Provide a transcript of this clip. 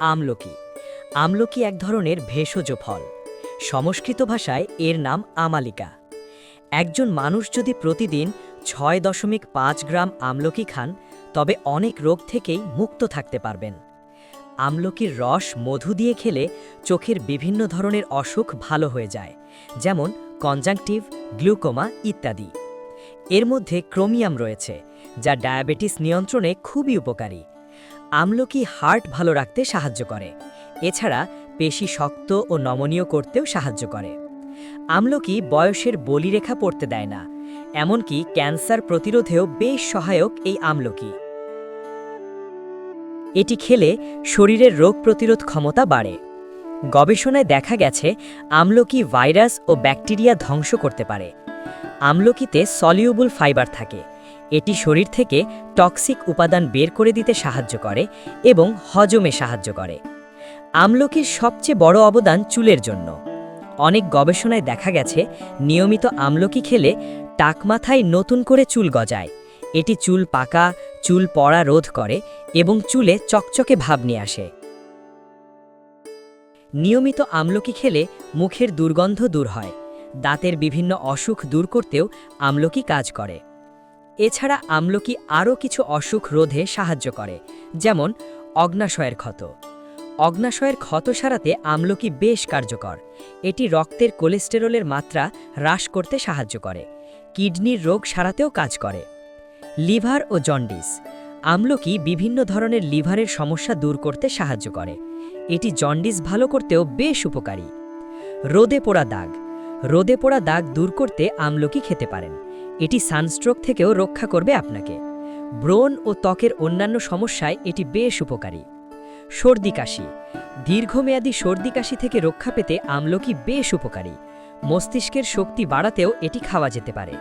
আমলকি। আমলকি এক ধরনের ভেষজ ফল। সংস্কৃত ভাষায় এর নাম আমালিকা। একজন মানুষ যদি প্রতিদিন ছয় দশমিক পাঁচ গ্রাম আমলকি খান, তবে অনেক রোগ থেকেই মুক্ত থাকতে পারবেন। আমলকির রস মধু দিয়ে খেলে চোখের বিভিন্ন ধরনের অসুখ ভালো হয়ে যায়, যেমন কনজাংটিভ, গ্লুকোমা ইত্যাদি। এর মধ্যে ক্রোমিয়াম রয়েছে, যা ডায়াবেটিস নিয়ন্ত্রণে খুবই উপকারী। আমলকি হার্ট ভালো রাখতে সাহায্য করে। এছাড়া পেশি শক্ত ও নমনীয় করতেও সাহায্য করে। আমলকি বয়সের বলিরেখা পড়তে দেয় না, এমনকি ক্যান্সার প্রতিরোধেও বেশ সহায়ক এই আমলকি। এটি খেলে শরীরের রোগ প্রতিরোধ ক্ষমতা বাড়ে। গবেষণায় দেখা গেছে, আমলকি ভাইরাস ও ব্যাকটেরিয়া ধ্বংস করতে পারে। আমলকিতে সলিউবল ফাইবার থাকে এটি শরীর থেকে টক্সিক উপাদান বের করে দিতে সাহায্য করে এবং হজমে সাহায্য করে। আমলকির সবচেয়ে বড় অবদান চুলের জন্য। অনেক গবেষণায় দেখা গেছে, নিয়মিত আমলকি খেলে টাক মাথায় নতুন করে চুল গজায়। এটি চুল পাকা, চুল পড়া রোধ করে এবং চুলে চকচকে ভাব নিয়ে আসে। নিয়মিত আমলকি খেলে মুখের দুর্গন্ধ দূর হয়। দাঁতের বিভিন্ন অসুখ দূর করতেও আমলকি কাজ করে। এছাড়া আমলকি আরও কিছু অসুখ রোধে সাহায্য করে, যেমন অগ্নাশয়ের ক্ষত। অগ্নাশয়ের ক্ষত সারাতে আমলকি বেশ কার্যকর। এটি রক্তের কোলেস্টেরলের মাত্রা হ্রাস করতে সাহায্য করে। কিডনির রোগ সারাতেও কাজ করে। লিভার ও জন্ডিস। আমলকি বিভিন্ন ধরনের লিভারের সমস্যা দূর করতে সাহায্য করে। এটি জন্ডিস ভালো করতেও বেশ উপকারী। রোদে পোড়া দাগ। রোদে পোড়া দাগ দূর করতে আমলকি খেতে পারেন। এটি সানস্ট্রোক থেকেও রক্ষা করবে আপনাকে। ব্রণ ও ত্বকের অন্যান্য সমস্যায় এটি বেশ উপকারী। সর্দি কাশি। দীর্ঘমেয়াদী সর্দি কাশি থেকে রক্ষা পেতে আমলকি বেশ উপকারী। মস্তিষ্কের শক্তি বাড়াতেও এটি খাওয়া যেতে পারে।